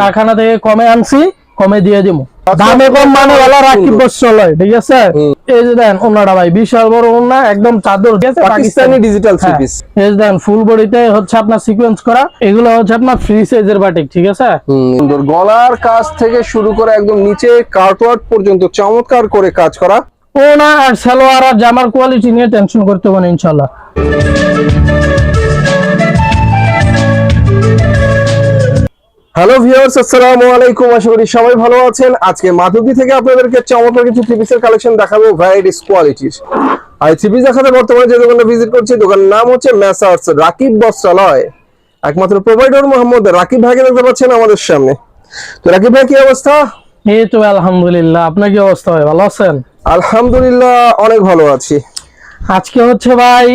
কারখানা থেকে কমে আনছি কমে দিয়ে দিব দামে কম মানে বলা রাখি বছর ঠিক আছে। এই যে দেন ওনাটা ভাই বিশাল বড় ওনা একদম চাদর ঠিক আছে পাকিস্তানি। ডিজিটাল থ্রি হ্যাঁ। পিস এই যে দেন ফুল বডিতে হচ্ছে আপনার সিকোয়েন্স করা। এগুলো হচ্ছে আপনার ফ্রি সাইজের বাটিক ঠিক আছে? সুন্দর। গলার কাজ থেকে শুরু করে একদম নিচে কার্টওয়ার্ক পর্যন্ত চমৎকার করে কাজ করা। ওনা আর সালোয়ার আর জামার কোয়ালিটি নিয়ে টেনশন করতে হবে না হ্যালো ভিউয়ার্স আসসালামু আলাইকুম। আশা করি সবাই ভালো আছেন। আজকে মাধবী থেকে আপনাদেরকে চমৎকার কিছু থ্রি পিসের কালেকশন দেখাবো ভ্যারাইটিস কোয়ালিটির আর থ্রি পিস দেখাতে বর্তমানে যে দোকানটা ভিজিট করছি দোকানের নাম হচ্ছে মেসার্স রাকিব বস্ত্রালয়। একমাত্র প্রোভাইডার মোহাম্মদ রাকিব ভাইকে দেখতে পাচ্ছেন আমাদের সামনে। তো রাকিব ভাই কি অবস্থা? এই তো আলহামদুলিল্লাহ। আপনার কি অবস্থা ভাই ভালো আছেন? আলহামদুলিল্লাহ অনেক ভালো আছি। আজকে হচ্ছে ভাই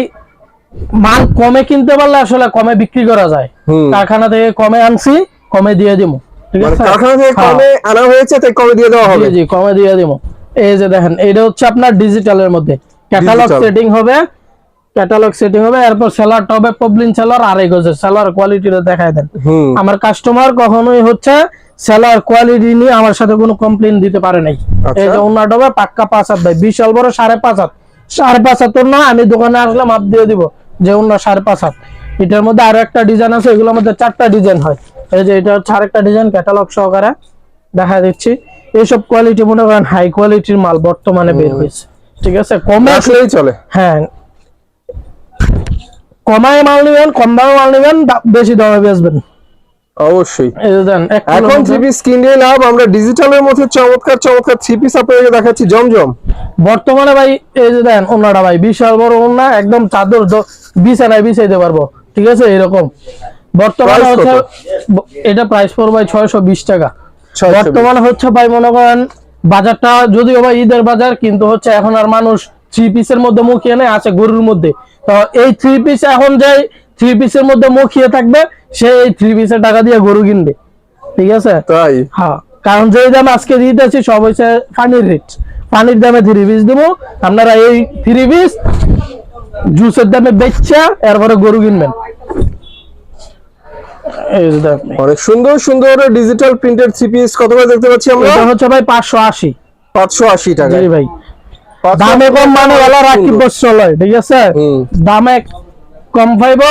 মাল কমে কিনতে পারলে আসলে কমে বিক্রি করা যায়। কারখানা থেকে কমে আনছি। কমে দিয়ে দিব ঠিক মানে আছে? কারখানা থেকে হ্যাঁ। কমে আনা হয়েছে তাই কমে দিয়ে দেওয়া হবে। জি কমে দিয়ে দিব এই যে দেখেন এটা হচ্ছে আপনার ডিজিটালের মধ্যে। ক্যাটালগ সেটিং হবে ক্যাটালগ সেটিং হবে এরপর সেলারটা হবে পবলিন সেলার আড়াই গজের সেলার কোয়ালিটিটা দেখায় দেন। আমার কাস্টমার কখনোই হচ্ছে সেলার কোয়ালিটি নিয়ে আমার সাথে কোনো কমপ্লেন দিতে পারে নাই। আচ্ছা। এই যে ওনাটা হবে পাক্কা পাঁচ হাত ভাই বিশাল বড় সাড়ে পাঁচ হাত। সাড়ে পাঁচ হাত না আমি দোকানে আসলে মাপ দিয়ে দিব যে অন্য সাড়ে পাঁচ হাত। এটার মধ্যে আরও একটা ডিজাইন আছে এগুলোর মধ্যে চারটা ডিজাইন হয়। এই যে এটা হচ্ছে আরেকটা ডিজাইন ক্যাটালগ সহকারে দেখা দিচ্ছি। এইসব কোয়ালিটি মনে করেন হাই কোয়ালিটির মাল বর্তমানে বের হয়েছে। ঠিক আছে? কমে আসলেই চলে। হ্যাঁ। কমায় মাল নেবেন কম দামে মাল নেবেন বেশি দামে বেচবেন। অবশ্যই। এই যে দেন এক কিলোর এখন থ্রি পিস কিনে লাভ আমরা ডিজিটালের মধ্যে চমৎকার চমৎকার থ্রি পিস আপনাদেরকে দেখাচ্ছি জমজম। বর্তমানে ভাই এই যে দেন ওনাটা ভাই বিশাল বড় ওনা একদম চাদর বিছানায় বিছাইতে পারব। ঠিক আছে? এরকম। বর্তমানে হচ্ছে এটা প্রাইস পড়বে ভাই ছয়শো বিশ টাকা। বর্তমানে হচ্ছে ভাই মনে করেন বাজারটা যদিও ভাই ঈদের বাজার কিন্তু হচ্ছে এখন আর মানুষ থ্রি পিসের মধ্যে মুখিয়ে নেই আছে গরুর মধ্যে। তো এই থ্রি পিস এখন যে থ্রি পিসের মধ্যে মুখিয়ে থাকবে সে এই থ্রি পিসের টাকা দিয়ে গরু কিনবে। ঠিক আছে? তাই? হ্যাঁ। কারণ যে দাম আজকে দিতেছি সব হচ্ছে পানির রেট পানির দামে থ্রি পিস দেবো। আপনারা এই থ্রি পিস জুসের দামে বেচা এরপরে গরু কিনবেন। অনেক সুন্দর সুন্দর ডিজিটাল প্রিন্টেড থ্রি পিস কত করে দেখতে পাচ্ছি আমরা? এটা হচ্ছে ভাই পাঁচশো আশি। পাঁচশো আশি টাকা জি ভাই। দামে কম মানে ভালো রাখি বস্ত্রালয় ঠিক আছে? দামে কম পাইব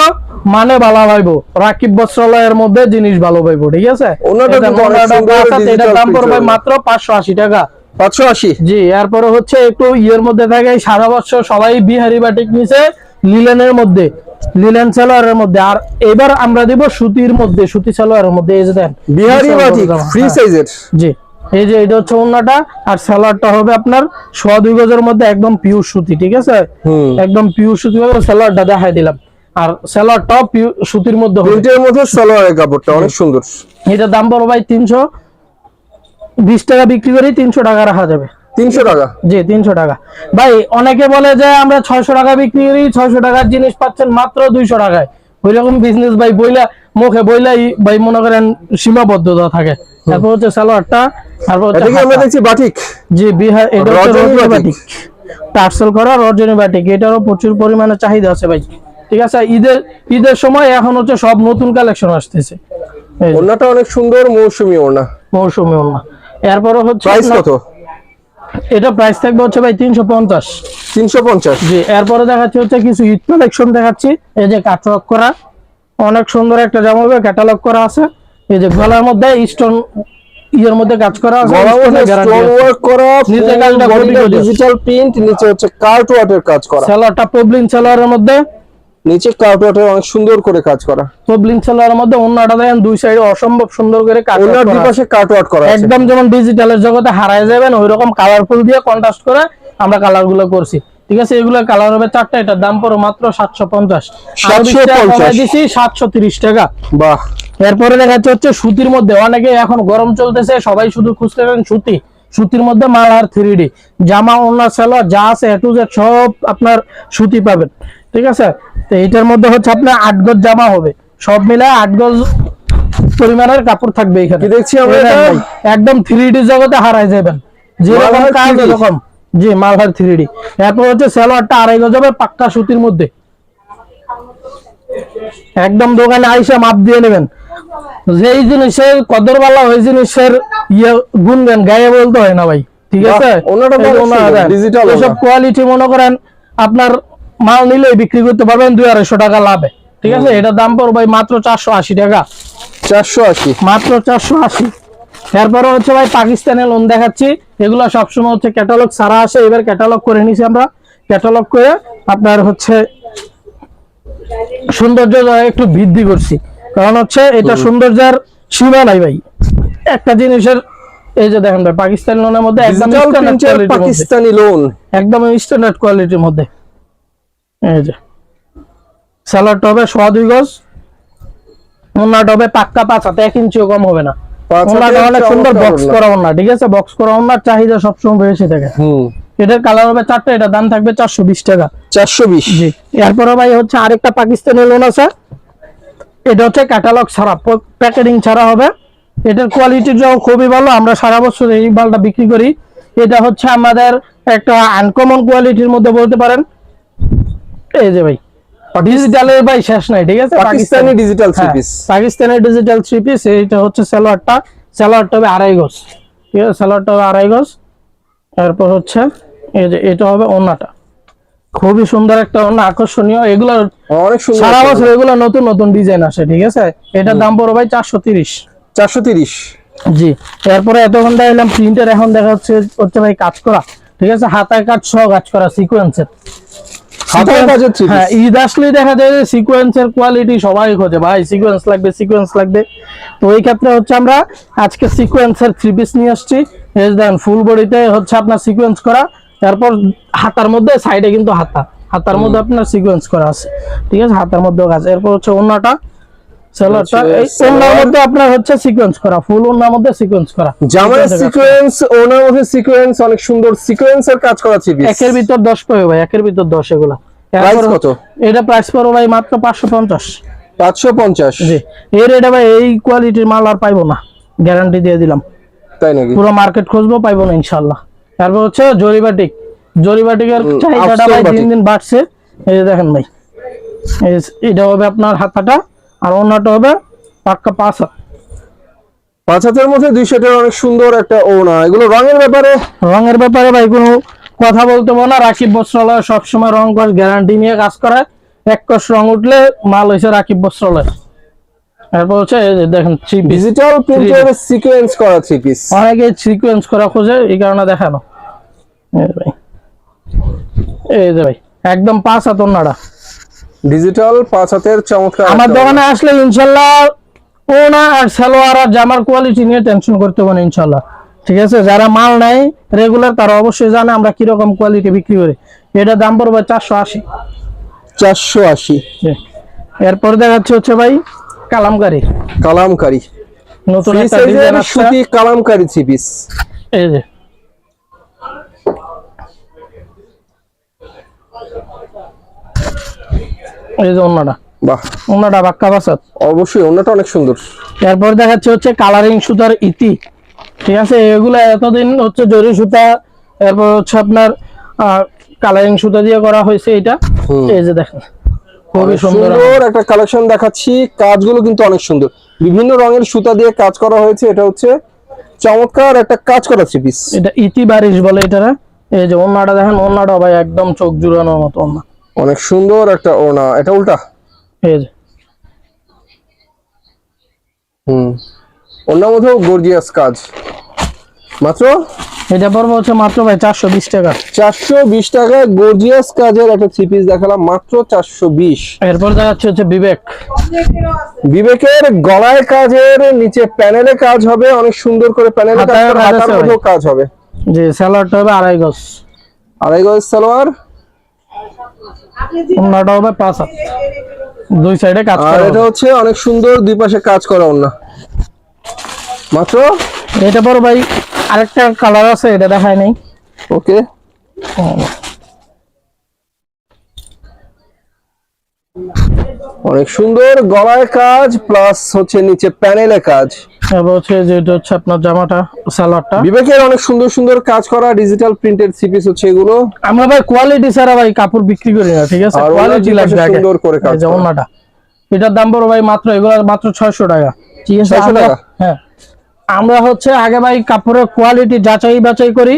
মানে ভালো পাইব রাকিব বস্ত্রালয়ের মধ্যে জিনিস ভালো পাইব ঠিক আছে? এটার দাম পড়বে মাত্র পাঁচশো আশি টাকা। পাঁচশো আশি? জি এরপরে হচ্ছে একটু ইয়ের মধ্যে থাকে সারা বছর সবাই বিহারি বাটিক নিচে লিলেনের মধ্যে। লিলেন সালোয়ারের মধ্যে আর এবার আমরা দিব সুতির মধ্যে সুতি সালোয়ারের মধ্যে এই যে দেন বিহারি বাটিক ফ্রি হ্যাঁ। সাইজের জি এই যে এটা হচ্ছে ওন্নাটা আর সালোয়ারটা হবে আপনার সোয়া দুই গজের মধ্যে একদম পিওর সুতি ঠিক আছে? একদম পিওর সুতি হবে সালোয়ারটা দেখাই দিলাম। আর সালোয়ারটাও পিওর সুতির মধ্যে প্রিন্টের মধ্যে সালোয়ারের কাপড়টা অনেক সুন্দর। এটার দাম পড়বে ভাই তিনশো বিশ টাকা বিক্রি করি তিনশো টাকা রাখা যাবে। তিনশো টাকা? জি তিনশো টাকা। ভাই অনেকে বলে যে আমরা ছয়শো টাকা বিক্রি করি ছয়শো টাকার জিনিস পাচ্ছেন মাত্র দুইশো টাকায়। ওই রকম বিজনেস ভাই বইলা মুখে বইলাই ভাই মনে করেন সীমাবদ্ধতা থাকে। তারপর হচ্ছে সালোয়ারটা তারপর হচ্ছে আমরা দেখছি বাটিক জি বিহার এটা হচ্ছে Rajni Rajni batik. Batik tassel করা রজনী বাটিক এটারও প্রচুর পরিমাণে চাহিদা আছে ভাই। ঠিক আছে ঈদের ঈদের সময় এখন হচ্ছে সব নতুন কালেকশন আসতেছে। ওড়নাটা অনেক সুন্দর মৌসুমী ওড়না। মৌসুমি ওড়না। এরপরে হচ্ছে প্রাইস কত? এটা প্রাইস থাকবে হচ্ছে ভাই তিনশো পঞ্চাশ। তিনশো পঞ্চাশ। জি এরপরে দেখাচ্ছি হচ্ছে কিছু ঈদ কালেকশন দেখাচ্ছি। এই যে কাটওয়ার্ক করা অনেক সুন্দর একটা জামা হবে ক্যাটালগ করা আছে। এই যে গলার মধ্যে স্টোন ইয়ের মধ্যে কাজ করা আছে ওয়ার্ক করা নিচে ডিজিটাল প্রিন্ট নিচে হচ্ছে কার্ট ওয়ার্কের কাজ করা। সেলারটা পবলিন সেলারের মধ্যে। নিচে কার্ট ওয়ার্কের অনেক সুন্দর করে কাজ করা। পবলিন সেলার মধ্যে অন্যটা দেখেন দুই সাইডে অসম্ভব সুন্দর করে কাজ ওনার দুই পাশে কার্ট ওয়ার্ক করা একদম যেমন ডিজিটালের জগতে হারায় যাবেন ওই রকম কালারফুল দিয়ে কন্ট্রাস্ট করে আমরা কালারগুলো করছি। ঠিক আছে এগুলো কালার হবে চারটা এটার দাম পড়ো মাত্র সাতশো পঞ্চাশ। 750 দিচ্ছি সাতশো তিরিশ টাকা। বাহ। এরপরে দেখা যাচ্ছে হচ্ছে সুতির মধ্যে অনেকে এখন গরম চলতেছে সবাই শুধু খুঁজতে খুঁজতেছেন সুতি। সুতির মধ্যে মাল আর থ্রি ডি জামা ওনা সেলোয়ার যা আছে এ টু জেড সব আপনার সুতি পাবেন। ঠিক আছে? তো এইটার মধ্যে হচ্ছে আপনার আট গজ জামা হবে। সব মিলে আট গজ পরিমাণের কাপড় থাকবে এখানে। দেখছি একদম থ্রি ডি জগতে হারাই যাবেন। যেরকম কাজ এরকম। জি মালহার থ্রি ডি এরপর হচ্ছে সেলোয়ারটা আড়াই গজ হবে পাক্কা সুতির মধ্যে। একদম দোকানে আইসা মাপ দিয়ে নেবেন। যেই জিনিসের কদর বালা ওই জিনিসের ইয়ে গুনবেন গায়ে বলতে হয় না ভাই। ঠিক আছে? digital এসব কোয়ালিটি মনে করেন আপনার মাল নিলে বিক্রি করতে পারবেন দুই আড়াইশো টাকা লাভে। ঠিক আছে? এটার দাম পড়বে ভাই মাত্র চারশো আশি টাকা। চারশো আশি। মাত্র চারশো আশি। এরপরে হচ্ছে ভাই পাকিস্তানের লোন দেখাচ্ছি। এগুলো সবসময় হচ্ছে ক্যাটালগ সারা আসে। এবার ক্যাটালগ করে নিছি আমরা। ক্যাটালগ করে আপনার হচ্ছে সৌন্দর্য একটু বৃদ্ধি করছি। কারণ হচ্ছে এটা সৌন্দর্যের সীমা নাই ভাই। একটা জিনিসের এই যে দেখেন ভাই পাকিস্তানি লোনের মধ্যে একদম। পাকিস্তানি লোন একদম স্ট্যান্ডার্ড কোয়ালিটির মধ্যে। এই যে। স্যালাডটা হবে সোয়া দুই গজ ওনাটা হবে পাক্কা পাঁচ হাতে এক ইঞ্চিও কম হবে না। ওনাটা অনেক সুন্দর বক্স করা ওনা ঠিক আছে? বক্স করা ওনার চাহিদা সবসময় বেশি থাকে। এটার কালার হবে চারটা এটার দাম থাকবে চারশো বিশ টাকা। চারশো বিশ? জি। এরপরে ভাই হচ্ছে আরেকটা লোন আছে। এটা হচ্ছে ক্যাটালগ ছাড়া প্যাকেটিং ছাড়া হবে। এটার কোয়ালিটিটাও খুবই ভালো আমরা সারা বছর এই মালটা বিক্রি করি। এটা হচ্ছে আমাদের একটা আনকমন কোয়ালিটির মধ্যে বলতে পারেন। এই যে ভাই ডিজিটালের ভাই শেষ নাই ঠিক আছে? Pakistani digital three piece Pakistani digital three piece এইটা হচ্ছে সালোয়ারটা। সালোয়ারটা হবে আড়াই গজ ঠিক আছে? সালোয়ারটা হবে আড়াই গজ। তারপর হচ্ছে এই যে এটা হবে ওন্নাটা। খুবই সুন্দর একটা অন্য আকর্ষণীয়। এগুলো অনেক সুন্দর সারা বছর এগুলো নতুন নতুন ডিজাইন আসে ঠিক আছে? এটার দাম পড়বে ভাই চারশো তিরিশ। চারশো তিরিশ। জি। এরপরে এতক্ষণ দেখালাম প্রিন্টের এখন দেখা হচ্ছে হচ্ছে ভাই কাজ করা ঠিক আছে? হাতায় কাজ সহ কাজ করা সিকোয়েন্সের হ্যাঁ ঈদ আসলে দেখা যায় যে সিকোয়েন্সের কোয়ালিটি সবাই খোঁজে ভাই সিকোয়েন্স লাগবে সিকোয়েন্স লাগবে। তো এই ক্ষেত্রে হচ্ছে আমরা আজকে সিকোয়েন্সের থ্রি পিস নিয়ে আসছি। দেন ফুল বডিতে হচ্ছে আপনার সিকোয়েন্স করা তারপর হাতার মধ্যে সাইডে কিন্তু হাতা। হাতার মধ্যে আপনার সিকুয়েন্স করা আছে। ঠিক আছে? হাতার মধ্যেও কাজ। এরপর হচ্ছে অন্যটা। সেলারটা এই ওনার মধ্যে আপনার হচ্ছে সিকোয়েন্স করা ফুল ওনার মধ্যে সিকোয়েন্স করা। জামার Sequence এর কাজ করা। সিকোয়েন্স ওনার মধ্যে সিকোয়েন্স অনেক সুন্দর সিকোয়েন্সের কাজ করা থ্রি একের ভিতর দশ পাবে ভাই একের ভিতর দশ এগুলা। প্রাইস কত? এটা প্রাইস পড়ো ভাই মাত্র পাঁচশো পঞ্চাশ। পাঁচশো পঞ্চাশ। জি এর এটা ভাই এই কোয়ালিটির মাল আর পাইবো না গ্যারান্টি দিয়ে দিলাম। তাই নাকি? পুরো মার্কেট খুঁজবো পাইবো না ইনশাল্লাহ তারপর হচ্ছে জরিবাটিক। জরিবাটিকের চাহিদাটা ভাই দিন দিন বাড়ছে। এই যে দেখেন ভাই এটা হবে আপনার হাতাটা আর অন্যটা হবে পাক্কা পাঁচ হাত। পাঁচ হাতের মধ্যে দুই সেটের অনেক সুন্দর একটা ওনা এগুলো রঙের ব্যাপারে? রঙের ব্যাপারে ভাই কোনো কথা বলতে পারব না। রাকিব বস্ত্রালয় সবসময় রং কস গ্যারান্টি নিয়ে কাজ করে। এক কষ রং উঠলে মাল হয়েছে রাকিব বস্ত্রালয়। তারপর হচ্ছে দেখেন ডিজিটাল প্রিন্টের সিকোয়েন্স করা থ্রি পিস অনেকে সিকোয়েন্স করা খোঁজে এই কারণে দেখানো এই যে ভাই। একদম পাঁচ হাত ডিজিটাল পাঁচ হাতের চমৎকার আমার দোকানে আসলে ইনশাল্লাহ ওনা আর সালোয়ার আর জামার কোয়ালিটি নিয়ে টেনশন করতে হবে না ইনশাল্লাহ ঠিক আছে? যারা মাল নেয় রেগুলার তারা অবশ্যই জানে আমরা কীরকম কোয়ালিটি বিক্রি করি। এটা দাম পড়বে চারশো আশি। চারশো আশি। এরপর দেখাচ্ছে হচ্ছে ভাই কালামকারি। কালামকারি। নতুন সুতি কালামকারি থ্রি পিস এই যে। এই যে বাহ। অন্যটা বাক্কা বাসাত অবশ্যই অনেক সুন্দর। এরপর দেখাচ্ছে হচ্ছে কালারিং সুতার ইতি। ঠিক আছে? এগুলো এতদিন হচ্ছে জরি সুতা এরপর হচ্ছে আপনার কালারিং সুতা দিয়ে করা হয়েছে এটা। এই যে দেখেন খুবই সুন্দর। একটা কালেকশন দেখাচ্ছি। কাজগুলো কিন্তু অনেক সুন্দর। বিভিন্ন রঙের সুতা দিয়ে কাজ করা হয়েছে। এটা হচ্ছে চমৎকার একটা কাজ করা থ্রি পিস এটা ইতি বারিশ বলে এটা এই যে অন্যটা দেখেন অন্যটা ভাই একদম চোখ জুড়ানোর মতো অন্য অনেক সুন্দর একটা ওনা এটা উল্টা? যে। হুম। মধ্যেও গর্জিয়াস কাজ। মাত্র? এটা পড়বে হচ্ছে মাত্র ভাই চারশো বিশ টাকা। চারশো বিশ টাকায় গর্জিয়াস কাজের একটা থ্রি পিস দেখালাম মাত্র চারশো বিশ। এরপর দেখাচ্ছে হচ্ছে বিবেক। বিবেকের গলায় কাজের নিচে প্যানেলে কাজ হবে অনেক সুন্দর করে প্যানেলে কাজ করে কাজ হবে। যে স্যালাডটা হবে আড়াই গজ। আড়াই গজ সালোয়ার। অন্যটা হবে পাঁচ হাত। দুই সাইডে কাজ করা এটা হচ্ছে অনেক সুন্দর দুই পাশে কাজ করা ওন্না মাত্র? এটা পর ভাই আরেকটা কালার আছে এটা দেখায় নাই। ওকে। অনেক সুন্দর গলায় কাজ প্লাস হচ্ছে নিচে প্যানেলে কাজ। হচ্ছে যেটা হচ্ছে আপনার জামাটা সালোয়ারটা। বিবেকের অনেক সুন্দর সুন্দর কাজ করা ডিজিটাল প্রিন্টেড থ্রি পিস হচ্ছে এগুলো। আমরা ভাই কোয়ালিটি ছাড়া ভাই কাপড় বিক্রি করি না ঠিক আছে? আর কোয়ালিটি লাগবে সুন্দর করে কাজ এটার দাম পড়ো ভাই মাত্র এগুলো মাত্র ছয়শো টাকা। ঠিক আছে? 600 টাকা? হ্যাঁ। আমরা হচ্ছে আগে ভাই কাপড়ের কোয়ালিটি যাচাই বাছাই করি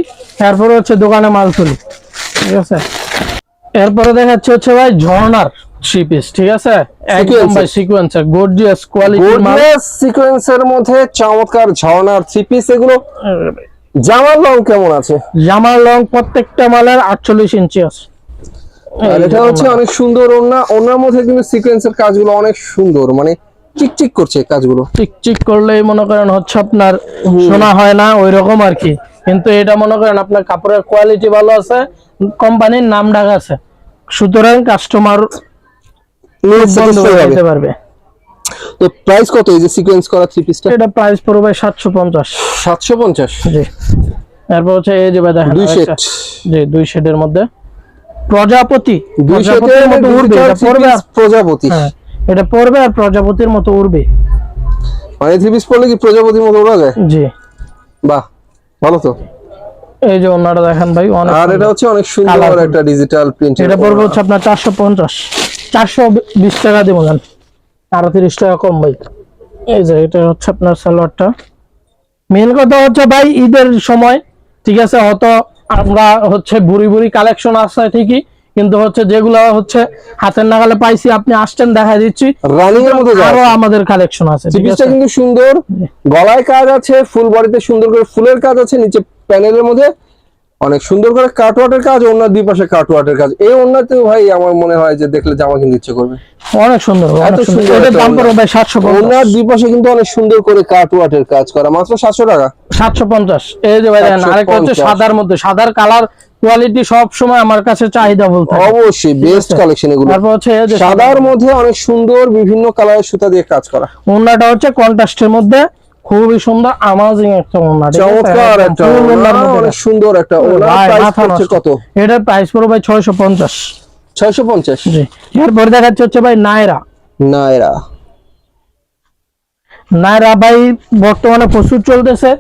এরপরে হচ্ছে দোকানে মাল তুলি। ঠিক আছে? এরপরে দেখাচ্ছে হচ্ছে ভাই ঝর্ণার। থ্রি পিস ঠিক আছে? একদম Sequence সিকোয়েন্সার গর্জিয়াস কোয়ালিটি মাল। সিকোয়েন্সের মধ্যে চমৎকার ঝর্ণার থ্রি পিস এগুলো। জামার রং কেমন আছে? জামার লং প্রত্যেকটা মালের ইঞ্চি আছে আর এটা হচ্ছে অনেক সুন্দর ওড়নার মধ্যে কিন্তু সিকোয়েন্সের কাজগুলো অনেক সুন্দর মানে চিকচিক করছে কাজগুলো। চিকচিক করলেই মনে করেন হচ্ছে আপনার শোনা হয় না ওই রকম আর কি। কিন্তু এটা মনে করেন আপনার কাপড়ের কোয়ালিটি ভালো আছে কোম্পানির নাম ডাক আছে। সুতরাং কাস্টমার পারবে। তো প্রাইস কত এই যে সিকোয়েন্স করা থ্রি পিসটা এটা প্রাইস পড়বে সাতশো পঞ্চাশ। সাতশো পঞ্চাশ? জি। তারপর হচ্ছে এই যে ভাই দেখেন দুই সেট জি দুই শেডের মধ্যে। প্রজাপতি। দুই মতো উড়বে এটা পড়বে প্রজাপতি। হ্যাঁ এটা পড়বে আর প্রজাপতির মতো উড়বে। মানে থ্রি পিস পড়লে কি প্রজাপতির মতো ওড়া যায়? জি। বাহ ভালো তো। এই যে অন্যটা দেখেন ভাই অনেক আর এটা হচ্ছে অনেক সুন্দর একটা ডিজিটাল প্রিন্ট এটা পড়বে হচ্ছে আপনার চারশো পঞ্চাশ। চারশো বিশ টাকা দিব জান। আরও তিরিশ টাকা কম ভাই। এই যে এটা হচ্ছে আপনার সালোয়ারটা। মেন কথা হচ্ছে ভাই ঈদের সময় ঠিক আছে হয়তো আমরা হচ্ছে বুড়ি বুড়ি কালেকশন আসছে ঠিকই কিন্তু হচ্ছে যেগুলো হচ্ছে হাতের নাগালে পাইছি আপনি আসছেন দেখা দিচ্ছি। রানিং এর মধ্যে আরও আমাদের কালেকশন আছে আছে। কিন্তু সুন্দর। গলায় কাজ আছে ফুল বডিতে সুন্দর করে ফুলের কাজ আছে নিচে প্যানেলের মধ্যে। অনেক সুন্দর করে কাটওয়ার্টের কাজ ওনার দুই পাশে কাটওয়ার্টের কাজ। এই ওনাতেও ভাই আমার মনে হয় যে দেখলে জামা কিনতে ইচ্ছে করবে। অনেক সুন্দর এত সুন্দর। একটা দাম। পড়বে ভাই সাতশো ওনার দুই পাশে কিন্তু অনেক সুন্দর করে কাটওয়ার্টের কাজ করা। মাত্র সাতশো টাকা। সাতশো পঞ্চাশ। এই যে ভাই দেখেন আরেকটা হচ্ছে সাদার মধ্যে। সাদার কালার কোয়ালিটি সব সময় আমার কাছে চাহিদা বলতে অবশ্যই বেস্ট কালেকশন এগুলো। তারপর হচ্ছে সাদার মধ্যে অনেক সুন্দর বিভিন্ন কালারের সুতা দিয়ে কাজ করা। ওড়নাটা হচ্ছে কন্ট্রাস্টের মধ্যে খুবই সুন্দর আমাজিং একটা আছে? চমৎকার একটা অনেক সুন্দর একটা ভাই, প্রাইস নষ্ট। কত? এটার প্রাইস পড়বে ভাই ছয়শো পঞ্চাশ। ছয়শো পঞ্চাশ। জি। এরপর দেখাচ্ছে হচ্ছে ভাই নায়রা। না এরা নায়রা ভাই বর্তমানে প্রচুর চলতেছে।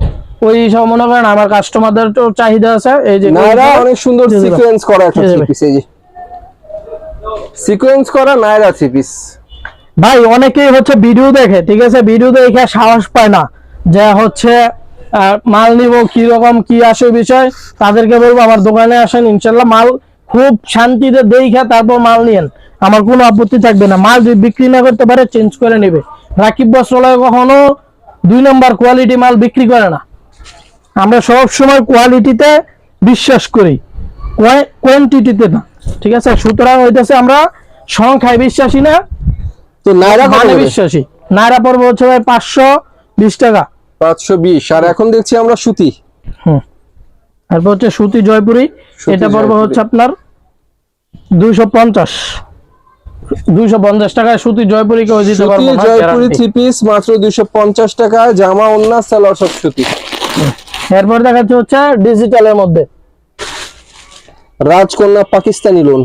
ওই সব মনে করেন আমার কাস্টমারদের তো চাহিদা আছে এই যে নায়রা অনেক সুন্দর। সিকোয়েন্স করা একটা থ্রি পিস এই যে। সিকোয়েন্স করা নায়রা থ্রি পিস ভাই, অনেকেই হচ্ছে ভিডিও দেখে, ঠিক আছে? ভিডিও দেখে সাহস পায় না যে হচ্ছে মাল নিব কি রকম কি আসে বিষয়, তাদেরকে বলব, আমার দোকানে আসেন, ইনশাল্লাহ মাল খুব শান্তিতে দেখে তারপর মাল নিয়েন। আমার কোনো আপত্তি থাকবে না। মাল বিক্রি না করতে পারে চেঞ্জ করে নেবে। রাকিব বস্ত্রালয় কখনো দুই নম্বর কোয়ালিটি মাল বিক্রি করে না। আমরা সব সময় কোয়ালিটিতে বিশ্বাস করি। কোয়ান্টিটিতে না, ঠিক আছে? সুতরাং হইতেছে আমরা সংখ্যায় বিশ্বাসী না। তো মানে বিশ্বাসী। পড়বে হচ্ছে ভাই টাকা। পাঁচশো বিশ। আর এখন দেখছি আমরা সুতি। হুম। তারপর হচ্ছে সুতি জয়পুরি। সুতি এটা হচ্ছে আপনার টাকায় জয়পুরি কেউ দিতে পারব না জয়পুরি থ্রি পিস মাত্র দুইশো পঞ্চাশ টাকা জামা ওন্না সালোয়ার সব সুতি। এরপর দেখাচ্ছে হচ্ছে ডিজিটালের মধ্যে। রাজকন্যা পাকিস্তানি লোন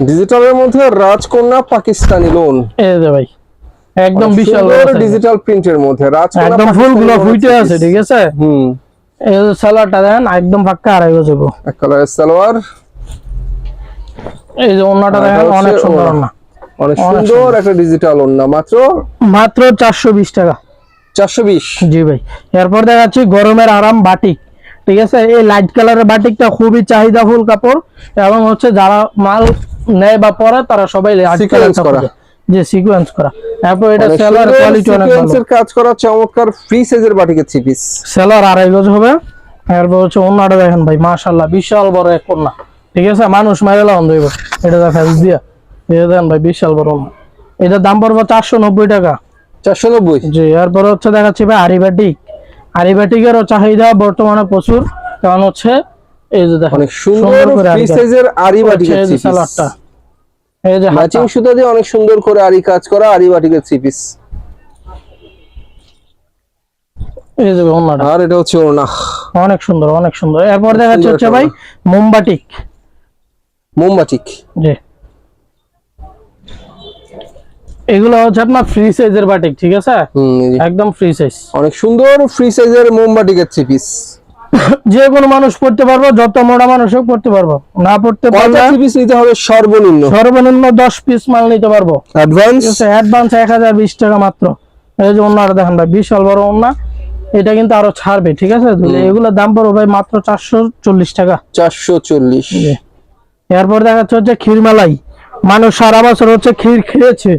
ডিজিটালের মধ্যে রাজকন্যা পাকিস্তানি লোন এই যে ভাই একদম বিশাল ডিজিটাল প্রিন্টের মধ্যে রাজকন্যা একদম ফুলগুলো পাকিস্তানি আছে ঠিক আছে? হুম। এই যে সালোয়ারটা দেখেন একদম ফাঁকা আড়াই যাব এক কালারের সালোয়ার। এই যে আর দেখেন অনেক সুন্দর। ওড়না। অনেক সুন্দর একটা ডিজিটাল ওন্না মাত্র? মাত্র চারশো বিশ টাকা। চারশো বিশ? জি ভাই। এরপর দেখাচ্ছি গরমের আরাম বাটিক ঠিক আছে? এই লাইট কালারের বাটিকটা খুবই চাহিদাফুল কাপড় এবং হচ্ছে যারা মাল নেয় বা পরে তারা সবাই করা। যে সিকোয়েন্স করা। তারপর এটা সেলার কোয়ালিটি অনেক ভালো। এর কাজ করা চমৎকার ফ্রি সাইজের বাটিকের থ্রি পিস সেলার আড়াই গজ হবে। এরপর হচ্ছে দেখেন ভাই মাশাল্লাহ বিশাল বড় এক ঠিক আছে? মানুষ দেব এটা দেখা দিয়া এটা দেখেন ভাই বিশাল বড়। এটার দাম পড়বে চারশো নব্বই টাকা। চারশো নব্বই? জি এরপর হচ্ছে দেখাচ্ছি ভাই আরিবাটিক। আরিবাটিকেরও চাহিদা বর্তমানে প্রচুর। কারণ হচ্ছে এই যে দেখেন অনেক সুন্দর ফ্রি আরি সাইজের আরি বাটিকের থ্রি সালোয়ারটা এই যে ম্যাচিং সুতা দিয়ে অনেক সুন্দর করে আরি কাজ করা আরি বাটিকের থ্রি পিস এই যে ওড়নাটা। আর এটা হচ্ছে ওনা অনেক সুন্দর অনেক সুন্দর। এরপর দেখাচ্ছে সুন্দর হচ্ছে ভাই মোমবাটিক। মোমবাটিক। জি। এগুলো হচ্ছে আপনার ফ্রি সাইজের বাটিক ঠিক আছে? একদম ফ্রি সাইজ অনেক সুন্দর ফ্রি সাইজের মোমবাটিকের থ্রি পিস যে কোনো মানুষ পড়তে পারব যত মোটা মানুষও পড়তে পারব। না পড়তে পারলে পিস নিতে হবে? সর্বনিম্ন। সর্বনিম্ন দশ পিস মাল নিতে পারব। অ্যাডভান্স হাজার বিশ টাকা মাত্র। এই যে অন্যটা দেখেন ভাই বিশাল বড় অন্য। এটা কিন্তু আরও ছাড়বে ঠিক আছে? এগুলোর দাম পড়বে ভাই মাত্র চারশো চল্লিশ টাকা। চারশো চল্লিশ। জি। এরপর দেখাচ্ছে হচ্ছে ক্ষীরমালাই। মানুষ সারা বছর হচ্ছে ক্ষীর খেয়েছে।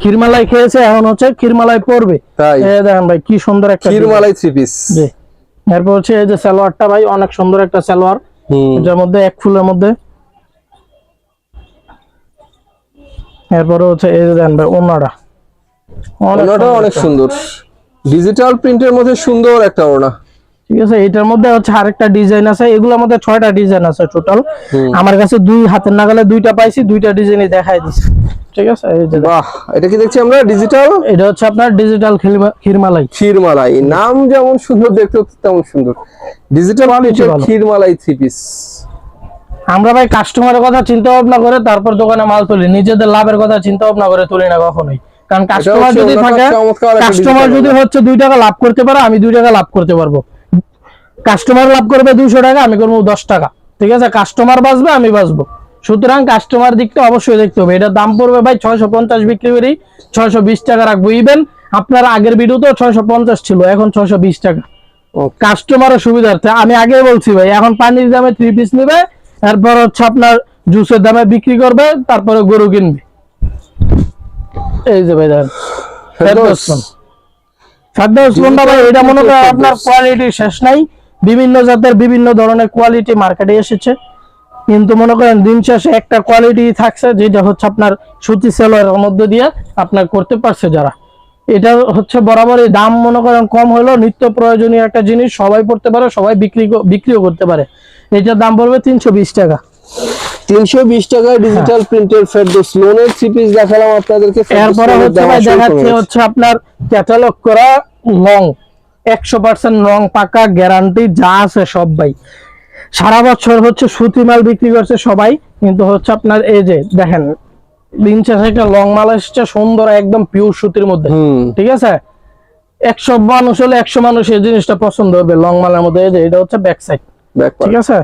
ক্ষীরমালাই খেয়েছে এখন হচ্ছে ক্ষীরমালাই পড়বে দেখেন ভাই কি সুন্দর একটা ক্ষীরমালাই থ্রি পিস এরপর হচ্ছে এই যে সালোয়ারটা ভাই অনেক সুন্দর একটা সালোয়ার। যার মধ্যে এক ফুলের মধ্যে। এরপরে হচ্ছে এই যে দেখেন ভাই ওনাটা ওনাটা অনেক সুন্দর ডিজিটাল প্রিন্টের মধ্যে সুন্দর একটা ওড়না। ঠিক আছে? এটার মধ্যে হচ্ছে আরেকটা ডিজাইন আছে। এগুলোর মধ্যে ছয়টা ডিজাইন আছে টোটাল আমার কাছে দুই হাতের নাগালে দুইটা পাইছি দুইটা ডিজাইনই দেখাই দিছি। ঠিক আছে? এই যে দেখেন। বাহ এটা কি দেখছি আমরা? ডিজিটাল এটা হচ্ছে আপনার ডিজিটাল ক্ষীরমালাই ক্ষীরমালাই নাম যেমন সুন্দর দেখতে তেমন সুন্দর। ডিজিটাল ক্ষীরমালাই থ্রি পিস আমরা ভাই কাস্টমারের কথা চিন্তা ভাবনা করে তারপর দোকানে মাল তুলি। নিজেদের লাভের কথা চিন্তা ভাবনা করে তুলি না কখনোই। কারণ কাস্টমার যদি থাকে কাস্টমার যদি হচ্ছে দুই টাকা লাভ করতে পারে আমি দুই টাকা লাভ করতে পারব। কাস্টমার লাভ করবে দুইশো টাকা আমি করব দশ টাকা। ঠিক আছে? কাস্টমার বাঁচবে আমি বাঁচবো। সুতরাং কাস্টমার দিকটা অবশ্যই দেখতে হবে। এটার দাম পড়বে ভাই ছয়শো পঞ্চাশ বিক্রি করি ছয়শো বিশ টাকা রাখব। ইভেন আপনার আগের ভিডিওতেও ছয়শো পঞ্চাশ ছিল এখন ছয়শো বিশ টাকা. কাস্টমারের সুবিধার্থে আমি আগে বলছি ভাই এখন পানির দামে থ্রি পিস নেবে এরপর হচ্ছে আপনার জুসের দামে বিক্রি করবে তারপরে গরু কিনবে। এই যে ভাই দেখেন ফেরদৌস। ভাই এটা মনে করেন আপনার কোয়ালিটি শেষ নাই। বিভিন্ন জাতের বিভিন্ন ধরনের কোয়ালিটি মার্কেটে এসেছে। কিন্তু মনে করেন দিন শেষে একটা কোয়ালিটি থাকছে যেটা হচ্ছে আপনার সুতি সেলোয়ারের মধ্যে দিয়ে আপনার করতে পারছে যারা। এটা হচ্ছে বরাবরই দাম মনে করেন কম হলেও নিত্য প্রয়োজনীয় একটা জিনিস সবাই পড়তে পারে সবাই বিক্রি বিক্রিও করতে পারে। এটার দাম পড়বে তিনশো বিশ টাকা। তিনশো বিশ টাকায় ডিজিটাল প্রিন্টের ফেরদোস লোনের থ্রি পিস দেখালাম আপনাদেরকে। এরপরে হচ্ছে দেখাচ্ছে আপনার ক্যাটালগ করা লং একশো পার্সেন্ট রং পাকা গ্যারান্টি যা আছে সব ভাই। সারা বছর হচ্ছে সুতি মাল বিক্রি করছে সবাই কিন্তু হচ্ছে আপনার এই যে দেখেন দিন শেষে একটা লং মাল এসছে সুন্দর একদম পিওর সুতির মধ্যে। ঠিক আছে? একশো মানুষ হলে একশো মানুষ এই জিনিসটা পছন্দ হবে লং মালের মধ্যে। এই যে এটা হচ্ছে ব্যাক সাইড ঠিক আছে?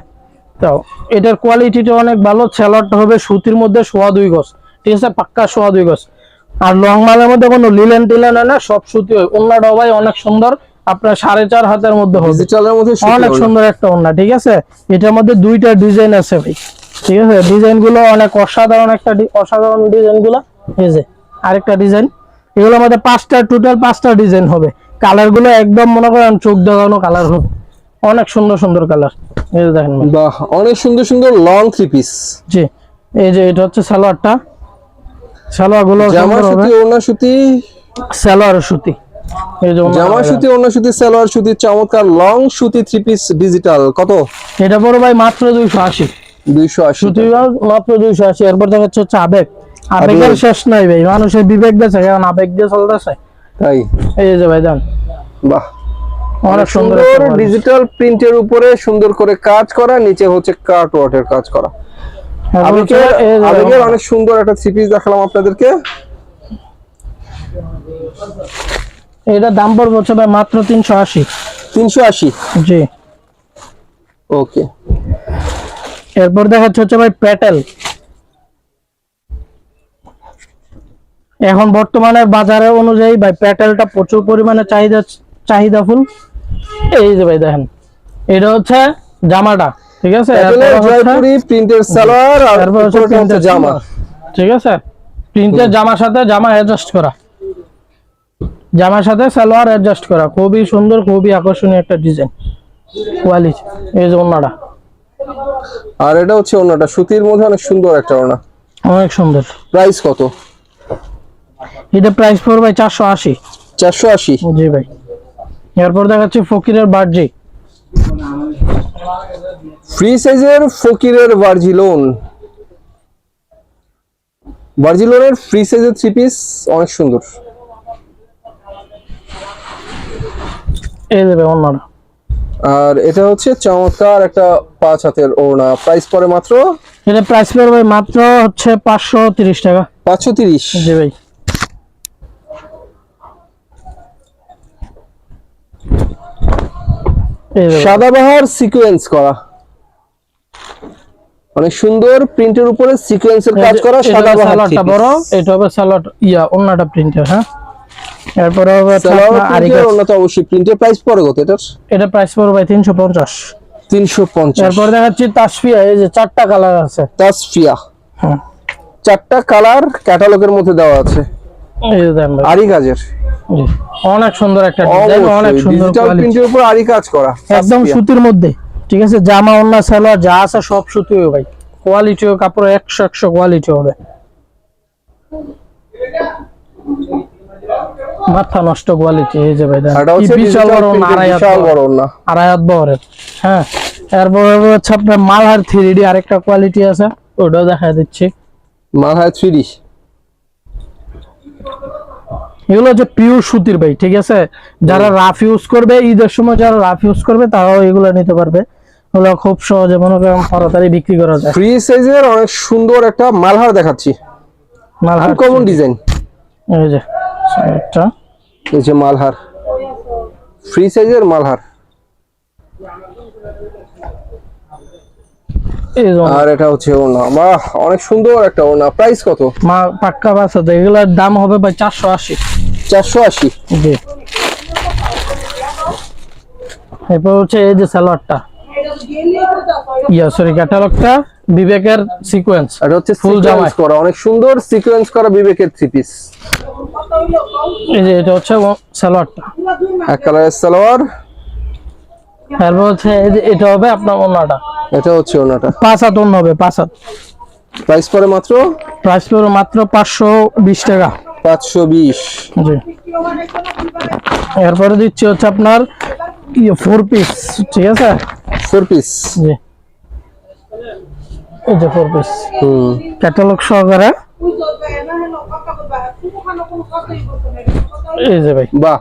তো এটার কোয়ালিটিটা অনেক ভালো সেলরটা হবে সুতির মধ্যে সোয়া দুই গজ। ঠিক আছে? পাক্কা সোয়া দুই গজ। আর লং মালের মধ্যে কোনো লিলেন টিলেন হয় না সব সুতি হয়। ওন্নাটাও ভাই অনেক সুন্দর। আপনার সাড়ে চার হাতের মধ্যে হবে। অনেক সুন্দর একটা ওন্না ঠিক আছে? এটার মধ্যে দুইটা ডিজাইন আছে ভাই ঠিক আছে? ডিজাইনগুলো অনেক অসাধারণ একটা অসাধারণ ডিজাইনগুলো এই যে আরেকটা ডিজাইন। এগুলোর মধ্যে পাঁচটা টোটাল পাঁচটা ডিজাইন হবে। কালারগুলো একদম মনে করেন চোখ দেখানো কালার হবে। অনেক সুন্দর সুন্দর কালার। এই যে দেখেন বাহ অনেক সুন্দর সুন্দর লং থ্রি পিস জি এই যে এটা হচ্ছে সালোয়ারটা। সালোয়ারগুলো জামা সুতি ওড়না সুতি। সালোয়ার সুতি। জামা। সুতি ওড়না সুতি সালোয়ার সুতি চমৎকার লং সুতি থ্রি পিস ডিজিটাল কত? এটা পড়ো ভাই মাত্র দুইশো আশি। দুইশো আশি সুতি মাত্র দুইশো আশি। এরপর দেখাচ্ছে হচ্ছে আবেগ। আবেগের আবেগ। শেষ নাই ভাই। মানুষের বিবেক বেছে কারণ আবেগ দিয়ে চলতেছে। তাই? এই যে ভাই জান বাহ। অনেক সুন্দর। ডিজিটাল প্রিন্টের উপরে সুন্দর করে কাজ করা নিচে হচ্ছে কাট ওয়াটের কাজ করা। আবেগের অনেক সুন্দর একটা থ্রি পিস দেখালাম আপনাদেরকে। এটার দাম পড়বে হচ্ছে ভাই মাত্র তিনশো আশি। তিনশো আশি? জি। ওকে। এরপর দেখাচ্ছে হচ্ছে ভাই প্যাটেল এখন বর্তমানে বাজারে অনুযায়ী ভাই প্যাটেলটা প্রচুর পরিমাণে চাহিদা চাহিদা ফুল। এই যে ভাই দেখেন এটা হচ্ছে জামাটা ঠিক আছে? প্রিন্টের সালোয়ার আর জামা। ঠিক আছে? প্রিন্টের জামার সাথে জামা অ্যাডজাস্ট করা। জামার সাথে সালোয়ার অ্যাডজাস্ট করা। খুবই সুন্দর খুবই আকর্ষণীয় একটা ডিজাইন কোয়ালিটি এই যে ওনাটা আর এটা হচ্ছে ওনাটা সুতির মধ্যে অনেক সুন্দর একটা ওনা অনেক সুন্দর। প্রাইস কত? এটা প্রাইস পড়বে চারশো আশি। চারশো আশি। জি ভাই। এরপর দেখাচ্ছি ফকিরের বার্জি। ফ্রি সাইজের ফকিরের ভার্জিলোন ভার্জিলোনের ফ্রি সাইজের থ্রি পিস অনেক সুন্দর। এই দেবে অন্যরা আর এটা হচ্ছে চমৎকার একটা পাঁচ হাতের ওড়না। প্রাইস পরে মাত্র? এটা প্রাইস পড়বে মাত্র হচ্ছে পাঁচশো তিরিশ টাকা। পাঁচশো তিরিশ। জি ভাই। সাদাবাহার সিকোয়েন্স করা। অনেক সুন্দর প্রিন্টের উপরে সিকোয়েন্সের কাজ করা সাদাবাহার বড় এটা হবে সালোয়ার ইয়া অন্যটা প্রিন্টের হ্যাঁ? এরপরে তো অবশ্যই প্রিন্টের প্রাইস পড়ে কত এটার? এটা প্রাইস পড়বে ভাই তিনশো পঞ্চাশ। তিনশো পঞ্চাশ। এরপর দেখাচ্ছি তাসফিয়া এই যে চারটা কালার আছে। তাসফিয়া হ্যাঁ। চারটা কালার ক্যাটালগের মধ্যে দেওয়া আছে। এই যে ভাই। আরি কাজের অনেক সুন্দর একটা ডিজাইন অনেক সুন্দর ডিজিটাল প্রিন্টের উপর আরি কাজ করা একদম সুতির মধ্যে। ঠিক আছে জামা অন্য সালোয়ার যা আছে সব সুতি হবে ভাই। কোয়ালিটিও কাপড় একশো একশো কোয়ালিটি হবে। মাথা নষ্ট কোয়ালিটি এই যে ভাই বিশাল বড় বিশাল বড়। না। আড়াই হাত বহরের হ্যাঁ। এরপর হচ্ছে আপনার মালহার থ্রি ডি আরেকটা কোয়ালিটি আছে ওটাও দেখা দিচ্ছি। মালহায় থ্রি এগুলো হচ্ছে পিওর সুতির ভাই ঠিক আছে? যারা রাফ ইউজ করবে ঈদের সময় যারা রাফ ইউজ করবে তারাও এগুলো নিতে পারবে। ওগুলো খুব সহজে মনে করেন তাড়াতাড়ি বিক্রি করা যায়। ফ্রি সাইজের অনেক সুন্দর একটা মালহার দেখাচ্ছি। মালহার কমন ডিজাইন এই যে একটা এই যে মালহার। ফ্রি সাইজের মালহার। এই আর এটা হচ্ছে ওনা বাহ অনেক সুন্দর একটা ওনা প্রাইস কত? মা পাক্কা তো এগুলোর দাম হবে ভাই চারশো আশি। চারশো আশি? জি। এরপর হচ্ছে এই যে সালোয়ারটা। ইয়া সরি ক্যাটালগটা বিবেকের সিকোয়েন্স এটা হচ্ছে ফুল। জামাই। করা অনেক সুন্দর সিকোয়েন্স করা বিবেকের থ্রি পিস এই যে এটা হচ্ছে সালোয়ারটা। এক কালারের সালোয়ার। এরপর হচ্ছে এটা হবে আপনার অন্যটা এটা হচ্ছে ওনাটা। পাঁচ হাত অন্য হবে পাঁচ হাত। প্রাইস পরে মাত্র? প্রাইস পড়বে মাত্র পাঁচশো বিশ টাকা। পাঁচশো বিশ। জি। এরপরে দিচ্ছি হচ্ছে আপনার ইয়ে ফোর পিস ঠিক আছে ফোর পিস জি এই যে ফোর পিস হুম ক্যাটালগ সহকারে এই যে ভাই বাহ।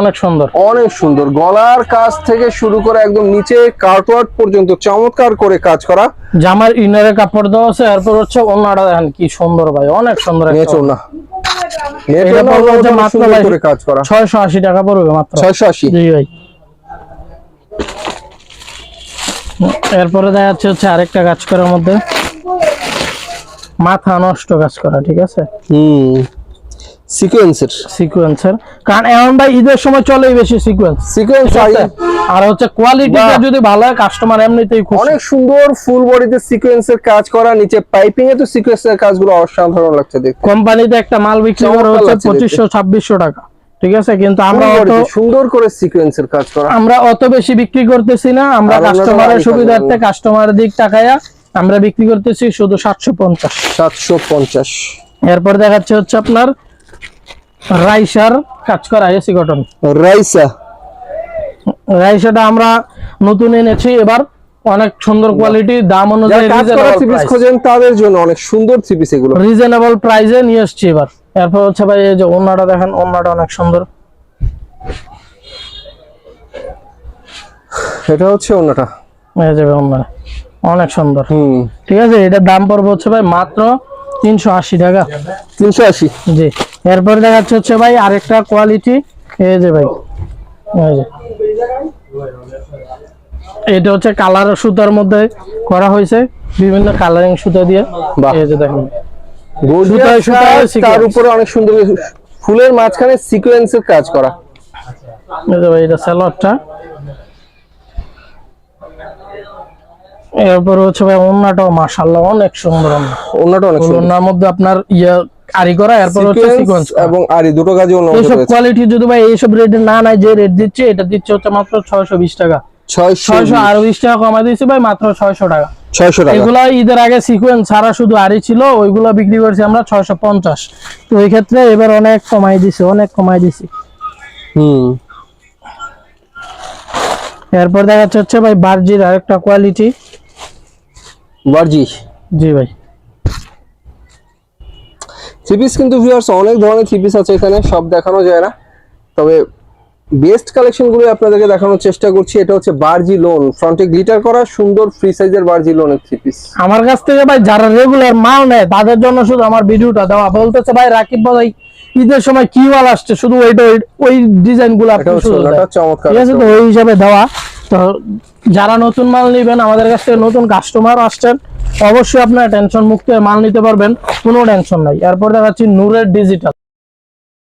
অনেক সুন্দর। অনেক সুন্দর। গলার কাজ থেকে শুরু করে একদম নিচে কার্টওয়ার্ক পর্যন্ত চমৎকার করে কাজ করা। জামার ইনারে কাপড় দেওয়া আছে এরপর হচ্ছে অন্যটা দেখেন কি সুন্দর ভাই অনেক সুন্দর একটা নেচো না এটা পড়বে মাত্র সুন্দর ভাই করে কাজ করা। ছয়শো আশি টাকা পড়বে মাত্র। ছয়শো আশি। জি ভাই। এরপরে দেখা যাচ্ছে হচ্ছে আরেকটা কাজ করার মধ্যে। মাথা নষ্ট কাজ করা ঠিক আছে? হুম। সিকোয়েন্সের সিকোয়েন্সের কারণ এখন ভাই ঈদের সময় চলেই বেশি সিকোয়েন্স সিকোয়েন্স আর হচ্ছে কোয়ালিটিটা যদি ভালো হয় কাস্টমার এমনিতেই খুশি। অনেক সুন্দর ফুল বডিতে সিকোয়েন্সের কাজ করা নিচে পাইপিং এ তো সিকোয়েন্সের কাজগুলো অসাধারণ লাগছে দেখতে। কোম্পানিতে একটা মাল বিক্রি করে হচ্ছে লাগছে দেখতে। পঁচিশশো ছাব্বিশশো টাকা। ঠিক আছে? কিন্তু আমরা সুন্দর করে সিকোয়েন্সের কাজ করা। আমরা অত বেশি বিক্রি করতেছি না আমরা কাস্টমারের সুবিধার্থে কাজে কাস্টমারের দিক টাকায়া আমরা বিক্রি করতেছি শুধু সাতশো পঞ্চাশ। সাতশো পঞ্চাশ। এরপর দেখাচ্ছে হচ্ছে আপনার রাইসার কাজ করা এসি কটন রাইসা। রাইসাটা আমরা নতুন এনেছি এবার অনেক সুন্দর কোয়ালিটি দাম অনুযায়ী খোঁজেন তাদের জন্য অনেক সুন্দর থ্রি পিস এগুলো। রিজনেবল প্রাইসে নিয়ে এসছি এবার। এরপর হচ্ছে ভাই এই যে ওনাটা দেখেন ওনাটা অনেক সুন্দর। এটা হচ্ছে অন্যটা এই যে ওনা অনেক সুন্দর। হুম। ঠিক আছে এটার দাম পড়বে হচ্ছে ভাই মাত্র তিনশো আশি টাকা। তিনশো আশি। জি এরপর দেখাচ্ছে হচ্ছে ভাই আরেকটা কোয়ালিটি এই যে ভাই এই যে। এটা হচ্ছে কালার সুতার মধ্যে করা হয়েছে বিভিন্ন কালারিং সুতা দিয়ে। এই যে দেখেন। গর্জিয়াস সুতায় সুতায় তার উপরে অনেক সুন্দর ফুলের মাঝখানে সিকোয়েন্সের কাজ করা। ভাই এটা স্যালোয়ারটা এরপর হচ্ছে ভাই ওন্নাটাও মাশাআল্লাহ অনেক সুন্দর অনেক সুন্দর। ওন্নার মধ্যে আপনার ইয়া কারি করা এরপর হচ্ছে সিকোয়েন্স এবং আরি দুটো কোয়ালিটি যদি ভাই এইসব রেটে না নাই যে রেট দিচ্ছে এটা দিচ্ছে হচ্ছে মাত্র ছয়শো বিশ টাকা। আরও টাকা কমাই দিয়েছি ভাই মাত্র ছয়শো টাকা। ছয়শো টাকা। এগুলা ঈদের আগে সিকোয়েন্স ছাড়া শুধু আরি ছিল ওইগুলো বিক্রি করছি আমরা ছয়শো পঞ্চাশ। তো এই ক্ষেত্রে এবার অনেক কমাই দিছি অনেক কমাই দিছি। হুম। এরপর দেখা যাচ্ছে ভাই বার্জির আরেকটা কোয়ালিটি বার্জি। জি ভাই। থ্রি পিস কিন্তু ভিউয়ার্স অনেক ধরনের থ্রি পিস আছে এখানে সব দেখানো যায় না। তবে বেস্ট কালেকশনগুলো আপনাদেরকে দেখানোর চেষ্টা করছি। এটা হচ্ছে বার্জি লোন। ফ্রন্টে গ্লিটার করা সুন্দর ফ্রি সাইজের বার্জি লোনের থ্রি পিস আমার কাছ থেকে ভাই যারা রেগুলার মাল নেয় তাদের জন্য শুধু আমার ভিডিওটা দেওয়া। বলতেছে ভাই রাকিব ভাই ঈদের সময় কি মাল আসছে? শুধু ওইটা ওই- ওই ডিজাইনগুলো চমৎকার ঠিক আছে তো ওই হিসাবে দেওয়া। তো যারা নতুন মাল নেবেন আমাদের কাছ থেকে নতুন কাস্টমার আসছেন অবশ্যই আপনারা টেনশন মুক্ত মাল নিতে পারবেন। কোনো টেনশন নাই। এরপর দেখাচ্ছি নূরের ডিজিটাল